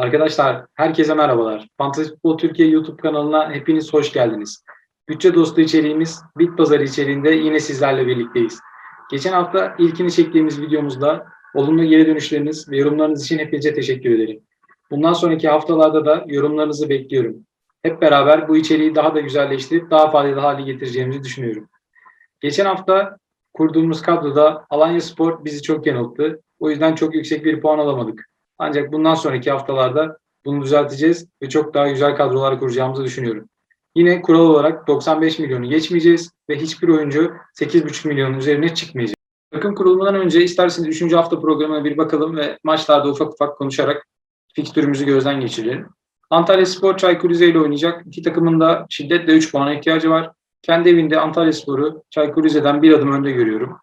Arkadaşlar herkese merhabalar. Fantasy Futbol Türkiye YouTube kanalına hepiniz hoş geldiniz. Bütçe dostu içeriğimiz Bit Pazarı içeriğinde yine sizlerle birlikteyiz. Geçen hafta ilkini çektiğimiz videomuzda olumlu geri dönüşleriniz ve yorumlarınız için hepinize teşekkür ederim. Bundan sonraki haftalarda da yorumlarınızı bekliyorum. Hep beraber bu içeriği daha da güzelleştirip daha faydalı hale getireceğimizi düşünüyorum. Geçen hafta kurduğumuz kadroda Alanya Spor bizi çok yanılttı. O yüzden çok yüksek bir puan alamadık. Ancak bundan sonraki haftalarda bunu düzelteceğiz ve çok daha güzel kadrolar kuracağımızı düşünüyorum. Yine kural olarak 95 milyonu geçmeyeceğiz ve hiçbir oyuncu 8,5 milyonun üzerine çıkmayacak. Takım kurulumundan önce isterseniz 3. hafta programına bir bakalım ve maçlarda ufak ufak konuşarak fikstürümüzü gözden geçirelim. Antalya Spor Çaykur Rize ile oynayacak. İki takımın da şiddetle 3 puana ihtiyacı var. Kendi evinde Antalya Spor'u Çaykur Rize'den bir adım önde görüyorum.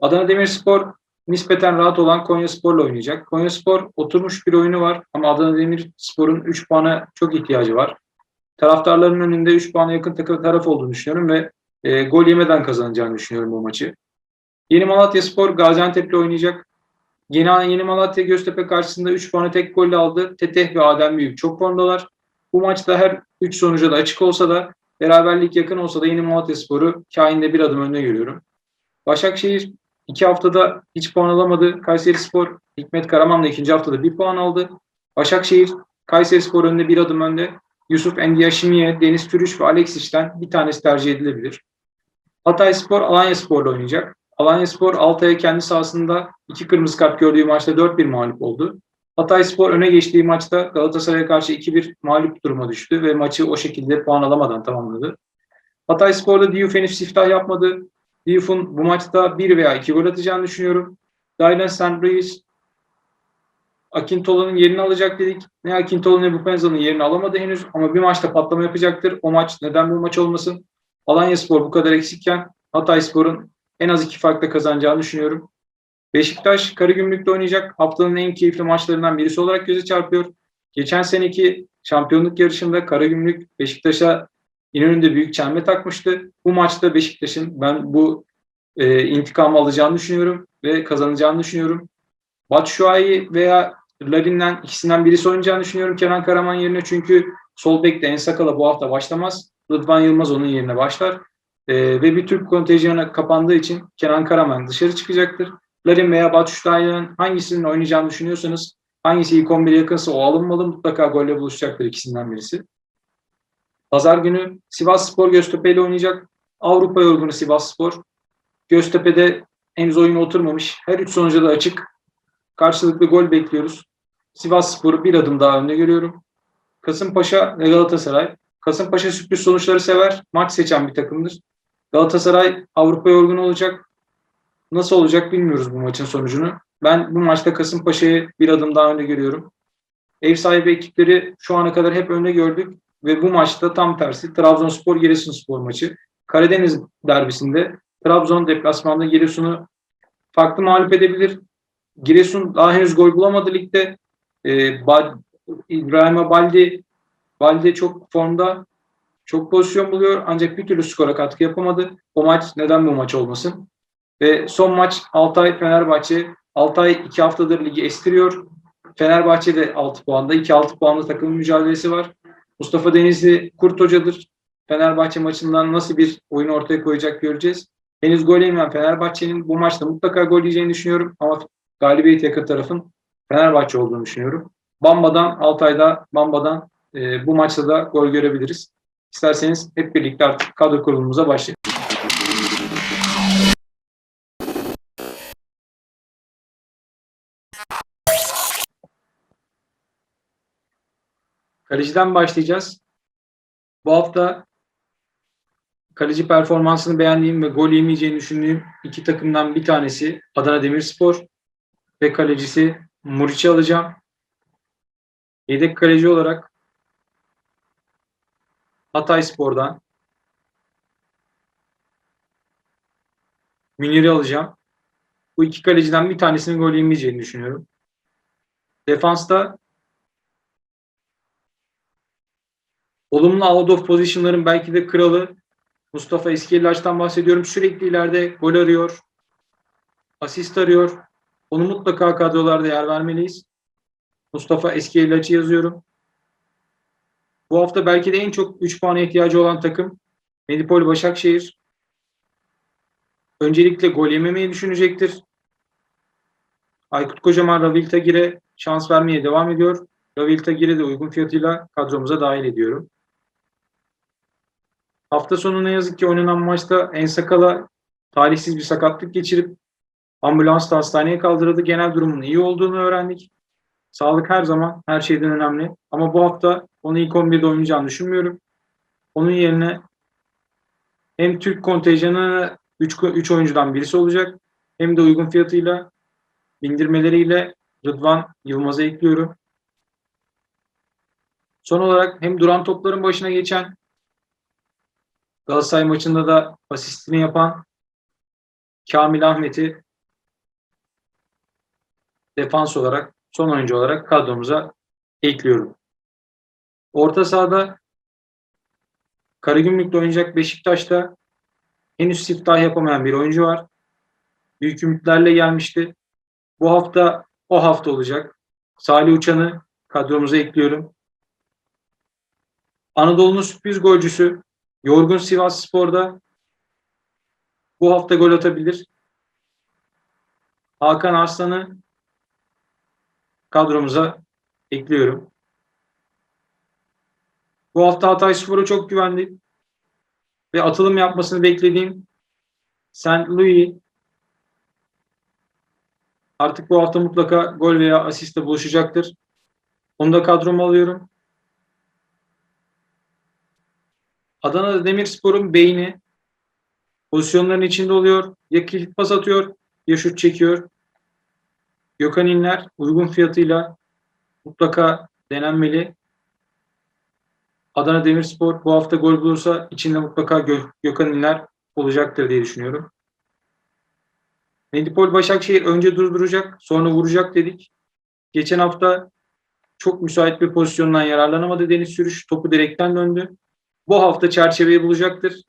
Adana Demirspor nispeten rahat olan Konya Spor'la oynayacak. Konya Spor oturmuş bir oyunu var ama Adana Demirspor'un 3 puana çok ihtiyacı var. Taraftarların önünde 3 puana yakın takım taraf olduğunu düşünüyorum ve e, gol yemeden kazanacağını düşünüyorum bu maçı. Yeni Malatya Spor Gaziantep'le oynayacak. Yeni, Yeni Malatya Göztepe karşısında 3 puanı tek golle aldı. Teteh ve Adem Büyük çok formdalar. Bu maçta her 3 sonuca da açık olsa da beraberlik yakın olsa da Yeni Malatya Spor'u kainde bir adım önde görüyorum. Başakşehir iki haftada hiç puan alamadı. Kayseri Spor, Hikmet Karaman da ikinci haftada bir puan aldı. Başakşehir, Kayseri Spor önünde bir adım önde. Yusuf Endiaşimiye, Deniz Türüş ve Alexis'ten bir tanesi tercih edilebilir. Hatay Spor, Alanya Spor'la oynayacak. Alanya Spor Altay'a kendi sahasında iki kırmızı kart gördüğü maçta 4-1 mağlup oldu. Hatay Spor öne geçtiği maçta Galatasaray'a karşı 2-1 mağlup duruma düştü ve maçı o şekilde puan alamadan tamamladı. Hatay Spor'da Diouf henüz siftah yapmadı. Diouf'un bu maçta 1 veya 2 gol atacağını düşünüyorum. Dylan. Louis Akintola'nın yerini alacak dedik. Ne Akintola ne Bupenza'nın yerini alamadı henüz ama bir maçta patlama yapacaktır. O maç neden bu maç olmasın? Alanya Spor bu kadar eksikken Hatay Spor'un en az iki farkla kazanacağını düşünüyorum. Beşiktaş Karagümrük'te oynayacak. Haftanın en keyifli maçlarından birisi olarak göze çarpıyor. Geçen seneki şampiyonluk yarışında Karagümrük Beşiktaş'a İnönü'nde büyük çelme takmıştı. Bu maçta Beşiktaş'ın ben bu e, intikamı alacağını düşünüyorum ve kazanacağını düşünüyorum. Batshuayi veya Larin'den ikisinden birisi oynayacağını düşünüyorum Kenan Karaman yerine çünkü sol bekte Ensakala bu hafta başlamaz. Rıdvan Yılmaz onun yerine başlar. E, ve bir Türk kontenjanı kapandığı için Kenan Karaman dışarı çıkacaktır. Larin veya Batshuayi'nin hangisinin oynayacağını düşünüyorsanız hangisi ilk 11'e yakınsa o alınmalı. Mutlaka golle buluşacaktır ikisinden birisi. Pazar günü Sivas Spor Göztepe ile oynayacak. Avrupa yorgunu Sivas Spor. Göztepe'de henüz oyun oturmamış. Her üç sonuca da açık. Karşılıklı gol bekliyoruz. Sivas Spor'u bir adım daha önde görüyorum. Kasımpaşa ve Galatasaray. Kasımpaşa sürpriz sonuçları sever. Maç seçen bir takımdır. Galatasaray Avrupa yorgunu olacak. Nasıl olacak bilmiyoruz bu maçın sonucunu. Ben bu maçta Kasımpaşa'yı bir adım daha önde görüyorum. Ev sahibi ekipleri şu ana kadar hep önde gördük ve bu maçta tam tersi Trabzonspor Giresunspor maçı. Karadeniz derbisinde Trabzon deplasmanda Giresun'u farklı mağlup edebilir. Giresun daha henüz gol bulamadı ligde. Ee, Bal, İbrahim'e Baldi Baldi çok formda çok pozisyon buluyor ancak bir türlü skora katkı yapamadı. O maç neden bu maç olmasın? Ve son maç Altay Fenerbahçe. Altay iki haftadır ligi estiriyor. Fenerbahçe de 6 puanda. 2-6 puanlı takım mücadelesi var. Mustafa Denizli Kurt Hoca'dır. Fenerbahçe maçından nasıl bir oyun ortaya koyacak göreceğiz. Henüz gol yemeyen Fenerbahçe'nin bu maçta mutlaka gol yiyeceğini düşünüyorum ama galibiyet yakın tarafın Fenerbahçe olduğunu düşünüyorum. Bamba'dan Altay'da Bamba'dan e, bu maçta da gol görebiliriz. İsterseniz hep birlikte artık kadro kurulumuza başlayalım. Kaleciden başlayacağız. Bu hafta kaleci performansını beğendiğim ve gol yemeyeceğini düşündüğüm iki takımdan bir tanesi Adana Demirspor ve kalecisi Muriç'i alacağım. Yedek kaleci olarak Hatay Spor'dan Münir'i alacağım. Bu iki kaleciden bir tanesinin gol yemeyeceğini düşünüyorum. Defansta olumlu out of position'ların belki de kralı Mustafa Eskiyellaç'tan bahsediyorum. Sürekli ileride gol arıyor. Asist arıyor. Onu mutlaka kadrolarda yer vermeliyiz. Mustafa Eskiyelacı yazıyorum. Bu hafta belki de en çok 3 puana ihtiyacı olan takım Medipol Başakşehir. Öncelikle gol yememeyi düşünecektir. Aykut Kocaman Ravil Tagir'e şans vermeye devam ediyor. Ravil Tagir'i de uygun fiyatıyla kadromuza dahil ediyorum. Hafta sonu ne yazık ki oynanan maçta Ensakala talihsiz bir sakatlık geçirip ambulansla hastaneye kaldırıldı. Genel durumunun iyi olduğunu öğrendik. Sağlık her zaman her şeyden önemli. Ama bu hafta onu ilk 11'de oynayacağını düşünmüyorum. Onun yerine hem Türk kontenjanı 3 oyuncudan birisi olacak hem de uygun fiyatıyla bindirmeleriyle Rıdvan Yılmaz'a ekliyorum. Son olarak hem duran topların başına geçen Galatasaray maçında da asistini yapan Kamil Ahmet'i defans olarak son oyuncu olarak kadromuza ekliyorum. Orta sahada Karagümrük'te oynayacak Beşiktaş'ta henüz siftah yapamayan bir oyuncu var. Büyük ümitlerle gelmişti. Bu hafta o hafta olacak. Salih Uçan'ı kadromuza ekliyorum. Anadolu'nun sürpriz golcüsü Yorgun Sivas Spor'da bu hafta gol atabilir. Hakan Arslan'ı kadromuza ekliyorum. Bu hafta Hatay Spor'a çok güvendim. Ve atılım yapmasını beklediğim St. Louis artık bu hafta mutlaka gol veya asiste buluşacaktır. Onu da kadroma alıyorum. Adana Demirspor'un beyni pozisyonların içinde oluyor. Ya kilit pas atıyor ya şut çekiyor. Gökhan İnler uygun fiyatıyla mutlaka denenmeli. Adana Demirspor bu hafta gol bulursa içinde mutlaka Gö Gökhan İnler olacaktır diye düşünüyorum. Medipol Başakşehir önce durduracak sonra vuracak dedik. Geçen hafta çok müsait bir pozisyondan yararlanamadı Deniz Sürüş. Topu direkten döndü. Bu hafta çerçeveyi bulacaktır.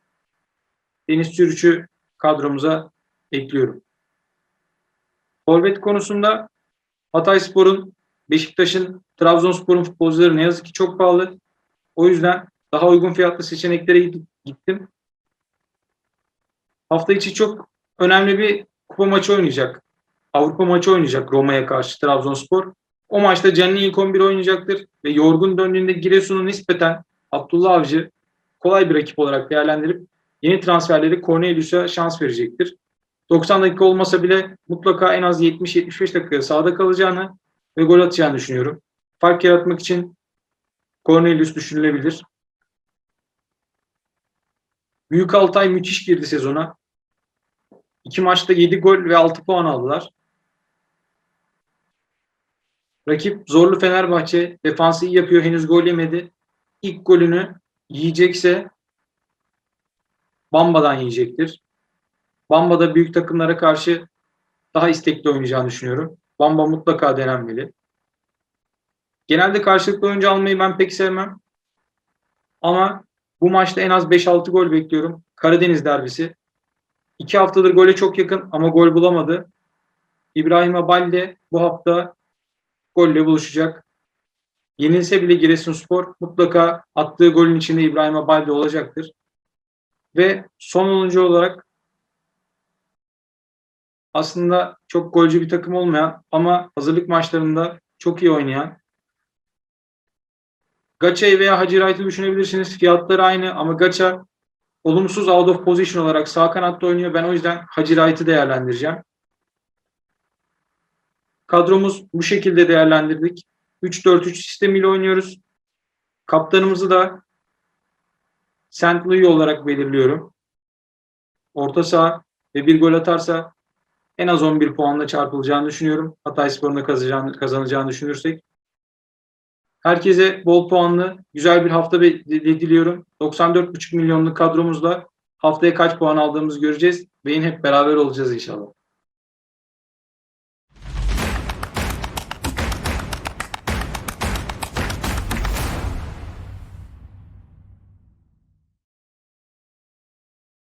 Deniz Sürüç'ü kadromuza ekliyorum. Forvet konusunda Hatayspor'un, Beşiktaş'ın, Trabzonspor'un futbolcuları ne yazık ki çok pahalı. O yüzden daha uygun fiyatlı seçeneklere gittim. Hafta içi çok önemli bir kupa maçı oynayacak. Avrupa maçı oynayacak Roma'ya karşı Trabzonspor. O maçta canlı ilk 11 oynayacaktır ve yorgun döndüğünde Giresun'un nispeten Abdullah Avcı kolay bir rakip olarak değerlendirip yeni transferleri Cornelius'a şans verecektir. 90 dakika olmasa bile mutlaka en az 70-75 dakika sahada kalacağını ve gol atacağını düşünüyorum. Fark yaratmak için Cornelius düşünülebilir. Büyük Altay müthiş girdi sezona. İki maçta 7 gol ve 6 puan aldılar. Rakip zorlu Fenerbahçe defansı iyi yapıyor. Henüz gol yemedi. İlk golünü yiyecekse Bamba'dan yiyecektir. Bamba da büyük takımlara karşı daha istekli oynayacağını düşünüyorum. Bamba mutlaka denenmeli. Genelde karşılıklı oyuncu almayı ben pek sevmem. Ama bu maçta en az 5-6 gol bekliyorum. Karadeniz derbisi. İki haftadır gole çok yakın ama gol bulamadı. İbrahim Abalde bu hafta golle buluşacak. Yenilse bile Giresunspor mutlaka attığı golün içinde İbrahim Abalde olacaktır. Ve son oluncu olarak aslında çok golcü bir takım olmayan ama hazırlık maçlarında çok iyi oynayan Gacha'yı veya Hacı Wright'ı düşünebilirsiniz. Fiyatları aynı ama Gacha olumsuz out of position olarak sağ kanatta oynuyor. Ben o yüzden Hacı Wright'ı değerlendireceğim. Kadromuz bu şekilde değerlendirdik. 3-4-3 sistemiyle oynuyoruz. Kaptanımızı da St. Louis olarak belirliyorum. Orta saha ve bir gol atarsa en az 11 puanla çarpılacağını düşünüyorum. Hatay Spor'un kazanacağını, kazanacağını düşünürsek. Herkese bol puanlı, güzel bir hafta diliyorum. 94,5 milyonluk kadromuzla haftaya kaç puan aldığımızı göreceğiz ve yine hep beraber olacağız inşallah.